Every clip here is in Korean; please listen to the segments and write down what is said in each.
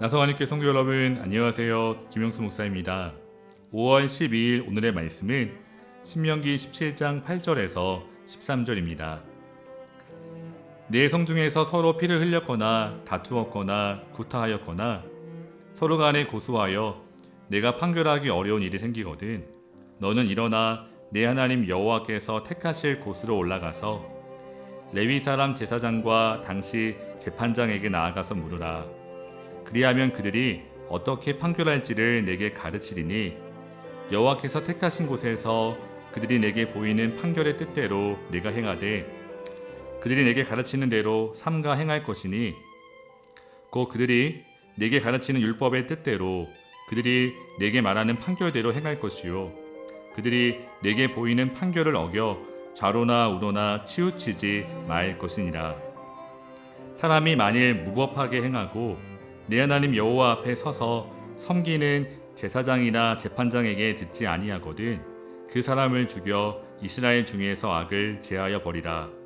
나성하니께 성도 여러분 안녕하세요. 김영수 목사입니다. 5월 12일 오늘의 말씀은 신명기 17장 8절에서 13절입니다 내 성중에서 서로 피를 흘렸거나 다투었거나 구타하였거나 서로 간에 고소하여 내가 판결하기 어려운 일이 생기거든. 너는 일어나 내 하나님 여호와께서 택하실 곳으로 올라가서 레위 사람 제사장과 당시 재판장에게 나아가서 물으라. 그리하면 그들이 어떻게 판결할지를 내게 가르치리니 여호와께서 택하신 곳에서 그들이 내게 보이는 판결의 뜻대로 내가 행하되 그들이 내게 가르치는 대로 삼가 행할 것이니 곧 그들이 내게 가르치는 율법의 뜻대로 그들이 내게 말하는 판결대로 행할 것이요. 그들이 내게 보이는 판결을 어겨 좌로나 우로나 치우치지 말 것이니라. 사람이 만일 무법하게 행하고 내 하나님 여호와 앞에 서서 섬기는 제사장이나 재판장에게 듣지 아니하거든 그 사람을 죽여 이스라엘 중에서 악을 제하여 버리라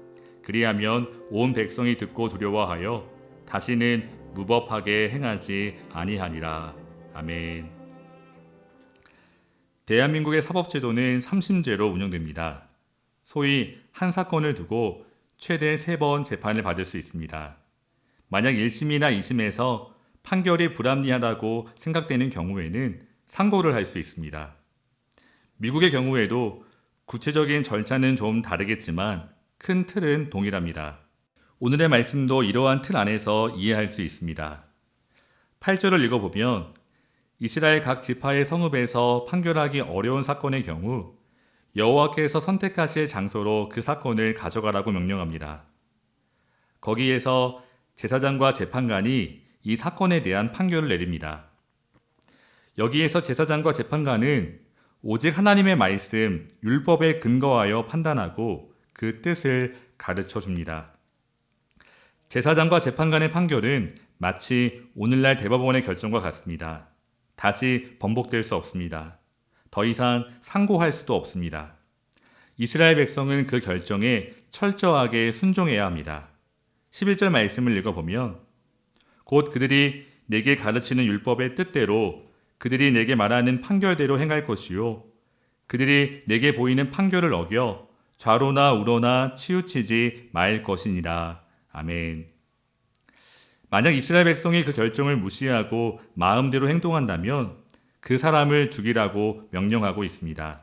그리하면 온 백성이 듣고 두려워하여 다시는 무법하게 행하지 아니하니라. 아멘. 대한민국의 사법제도는 삼심제로 운영됩니다. 소위 한 사건을 두고 최대 세번 재판을 받을 수 있습니다. 만약 1심이나 2심에서 판결이 불합리하다고 생각되는 경우에는 상고를 할 수 있습니다. 미국의 경우에도 구체적인 절차는 좀 다르겠지만 큰 틀은 동일합니다. 오늘의 말씀도 이러한 틀 안에서 이해할 수 있습니다. 8절을 읽어보면 이스라엘 각 지파의 성읍에서 판결하기 어려운 사건의 경우 여호와께서 선택하실 장소로 그 사건을 가져가라고 명령합니다. 거기에서 제사장과 재판관이 이 사건에 대한 판결을 내립니다. 여기에서 제사장과 재판관은 오직 하나님의 말씀, 율법에 근거하여 판단하고 그 뜻을 가르쳐 줍니다. 제사장과 재판관의 판결은 마치 오늘날 대법원의 결정과 같습니다. 다시 번복될 수 없습니다. 더 이상 상고할 수도 없습니다. 이스라엘 백성은 그 결정에 철저하게 순종해야 합니다. 11절 말씀을 읽어보면 곧 그들이 내게 가르치는 율법의 뜻대로 그들이 내게 말하는 판결대로 행할 것이요 그들이 내게 보이는 판결을 어겨 좌로나 우로나 치우치지 말 것이니라 아멘. 만약 이스라엘 백성이 그 결정을 무시하고 마음대로 행동한다면 그 사람을 죽이라고 명령하고 있습니다.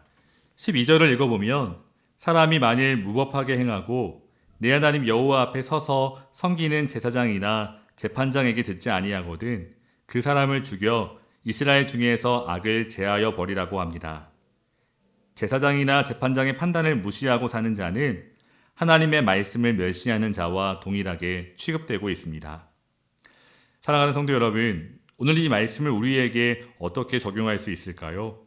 12절을 읽어보면 사람이 만일 무법하게 행하고 내 하나님 여호와 앞에 서서 섬기는 제사장이나 재판장에게 듣지 아니하거든 그 사람을 죽여 이스라엘 중에서 악을 제하여 버리라고 합니다. 제사장이나 재판장의 판단을 무시하고 사는 자는 하나님의 말씀을 멸시하는 자와 동일하게 취급되고 있습니다. 사랑하는 성도 여러분, 오늘 이 말씀을 우리에게 어떻게 적용할 수 있을까요?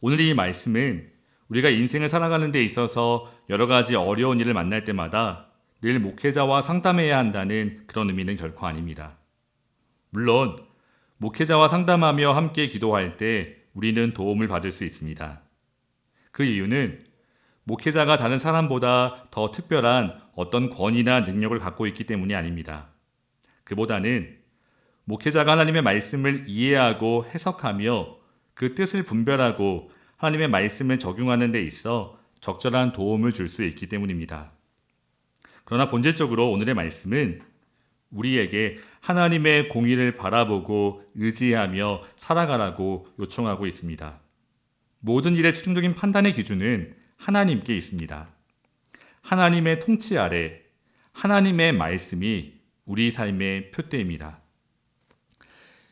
오늘 이 말씀은 우리가 인생을 살아가는 데 있어서 여러 가지 어려운 일을 만날 때마다 늘 목회자와 상담해야 한다는 그런 의미는 결코 아닙니다. 물론 목회자와 상담하며 함께 기도할 때 우리는 도움을 받을 수 있습니다. 그 이유는 목회자가 다른 사람보다 더 특별한 어떤 권위나 능력을 갖고 있기 때문이 아닙니다. 그보다는 목회자가 하나님의 말씀을 이해하고 해석하며 그 뜻을 분별하고 하나님의 말씀을 적용하는 데 있어 적절한 도움을 줄 수 있기 때문입니다. 그러나 본질적으로 오늘의 말씀은 우리에게 하나님의 공의를 바라보고 의지하며 살아가라고 요청하고 있습니다. 모든 일의 최종적인 판단의 기준은 하나님께 있습니다. 하나님의 통치 아래 하나님의 말씀이 우리 삶의 표대입니다.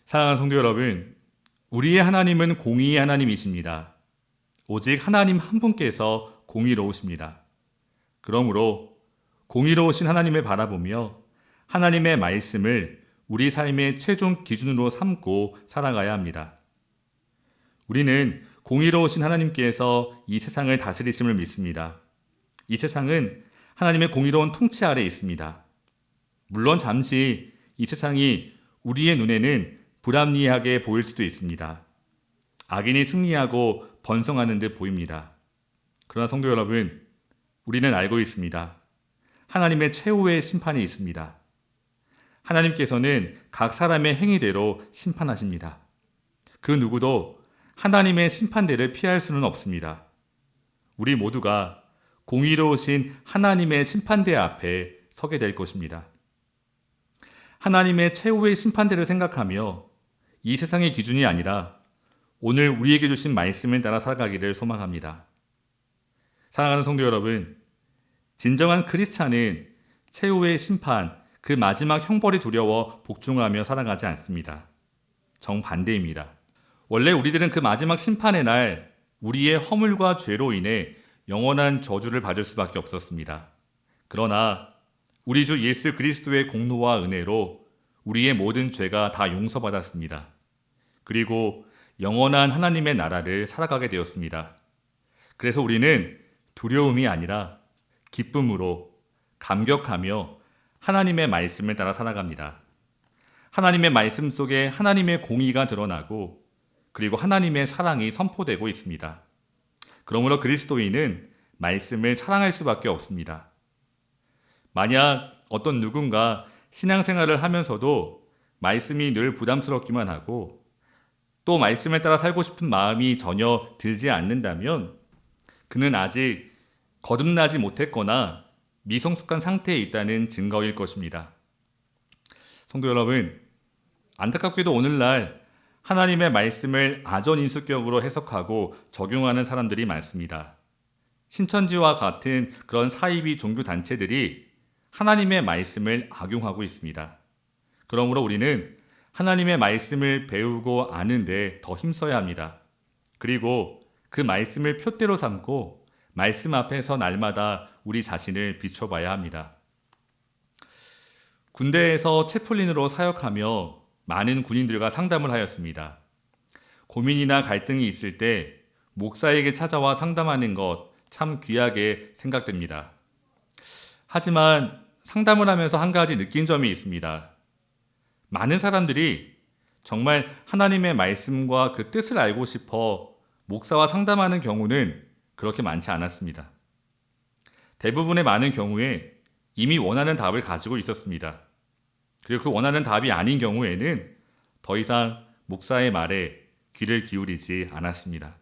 사랑하는 성도 여러분, 우리의 하나님은 공의의 하나님이십니다. 오직 하나님 한 분께서 공의로우십니다. 그러므로 공의로우신 하나님을 바라보며 하나님의 말씀을 우리 삶의 최종 기준으로 삼고 살아가야 합니다. 우리는 공의로우신 하나님께서 이 세상을 다스리심을 믿습니다. 이 세상은 하나님의 공의로운 통치 아래 있습니다. 물론 잠시 이 세상이 우리의 눈에는 불합리하게 보일 수도 있습니다. 악인이 승리하고 번성하는 듯 보입니다. 그러나 성도 여러분, 우리는 알고 있습니다. 하나님의 최후의 심판이 있습니다. 하나님께서는 각 사람의 행위대로 심판하십니다. 그 누구도 하나님의 심판대를 피할 수는 없습니다. 우리 모두가 공의로우신 하나님의 심판대 앞에 서게 될 것입니다. 하나님의 최후의 심판대를 생각하며 이 세상의 기준이 아니라 오늘 우리에게 주신 말씀을 따라 살아가기를 소망합니다. 사랑하는 성도 여러분, 진정한 크리스찬은 최후의 심판, 그 마지막 형벌이 두려워 복종하며 살아가지 않습니다. 정반대입니다. 원래 우리들은 그 마지막 심판의 날 우리의 허물과 죄로 인해 영원한 저주를 받을 수밖에 없었습니다. 그러나 우리 주 예수 그리스도의 공로와 은혜로 우리의 모든 죄가 다 용서받았습니다. 그리고 영원한 하나님의 나라를 살아가게 되었습니다. 그래서 우리는 두려움이 아니라 기쁨으로 감격하며 하나님의 말씀을 따라 살아갑니다. 하나님의 말씀 속에 하나님의 공의가 드러나고 그리고 하나님의 사랑이 선포되고 있습니다. 그러므로 그리스도인은 말씀을 사랑할 수밖에 없습니다. 만약 어떤 누군가 신앙생활을 하면서도 말씀이 늘 부담스럽기만 하고 또 말씀에 따라 살고 싶은 마음이 전혀 들지 않는다면 그는 아직 거듭나지 못했거나 미성숙한 상태에 있다는 증거일 것입니다. 성도 여러분, 안타깝게도 오늘날 하나님의 말씀을 아전인수격으로 해석하고 적용하는 사람들이 많습니다. 신천지와 같은 그런 사이비 종교 단체들이 하나님의 말씀을 악용하고 있습니다. 그러므로 우리는 하나님의 말씀을 배우고 아는데 더 힘써야 합니다. 그리고 그 말씀을 표대로 삼고 말씀 앞에서 날마다 우리 자신을 비춰봐야 합니다. 군대에서 채플린으로 사역하며 많은 군인들과 상담을 하였습니다. 고민이나 갈등이 있을 때 목사에게 찾아와 상담하는 것 참 귀하게 생각됩니다. 하지만 상담을 하면서 한 가지 느낀 점이 있습니다. 많은 사람들이 정말 하나님의 말씀과 그 뜻을 알고 싶어 목사와 상담하는 경우는 그렇게 많지 않았습니다. 대부분의 많은 경우에 이미 원하는 답을 가지고 있었습니다. 그리고 그 원하는 답이 아닌 경우에는 더 이상 목사의 말에 귀를 기울이지 않았습니다.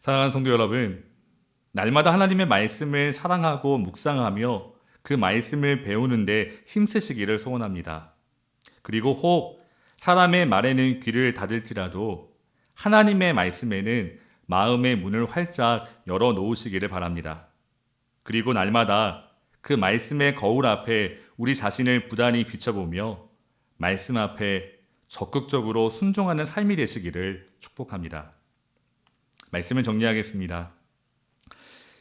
사랑하는 성도 여러분, 날마다 하나님의 말씀을 사랑하고 묵상하며 그 말씀을 배우는데 힘쓰시기를 소원합니다. 그리고 혹 사람의 말에는 귀를 닫을지라도 하나님의 말씀에는 마음의 문을 활짝 열어 놓으시기를 바랍니다. 그리고 날마다 그 말씀의 거울 앞에 우리 자신을 부단히 비춰보며 말씀 앞에 적극적으로 순종하는 삶이 되시기를 축복합니다. 말씀을 정리하겠습니다.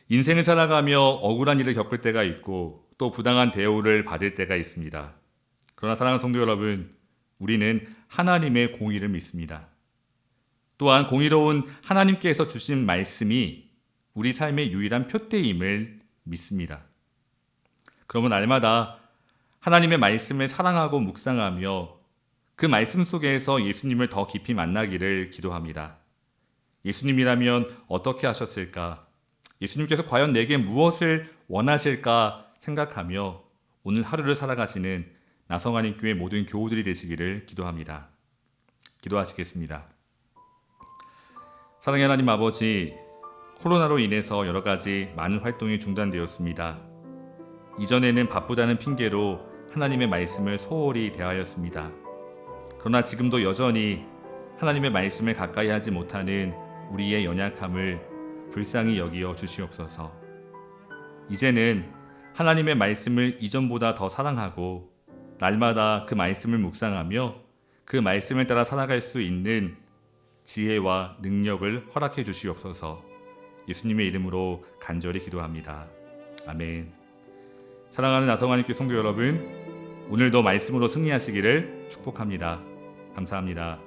인생을 살아가며 억울한 일을 겪을 때가 있고 또 부당한 대우를 받을 때가 있습니다. 그러나 사랑하는 성도 여러분, 우리는 하나님의 공의를 믿습니다. 또한 공의로운 하나님께서 주신 말씀이 우리 삶의 유일한 표대임을 믿습니다. 그러면 날마다 하나님의 말씀을 사랑하고 묵상하며 그 말씀 속에서 예수님을 더 깊이 만나기를 기도합니다. 예수님이라면 어떻게 하셨을까? 예수님께서 과연 내게 무엇을 원하실까 생각하며 오늘 하루를 살아가시는 나성하님 교회 모든 교우들이 되시기를 기도합니다. 기도하시겠습니다. 사랑의 하나님 아버지, 코로나로 인해서 여러 가지 많은 활동이 중단되었습니다. 이전에는 바쁘다는 핑계로 하나님의 말씀을 소홀히 대하였습니다. 그러나 지금도 여전히 하나님의 말씀을 가까이 하지 못하는 우리의 연약함을 불쌍히 여기어 주시옵소서. 이제는 하나님의 말씀을 이전보다 더 사랑하고 날마다 그 말씀을 묵상하며 그 말씀을 따라 살아갈 수 있는 지혜와 능력을 허락해 주시옵소서. 예수님의 이름으로 간절히 기도합니다. 아멘. 사랑하는 나성하님께 성도 여러분, 오늘도 말씀으로 승리하시기를 축복합니다. 감사합니다.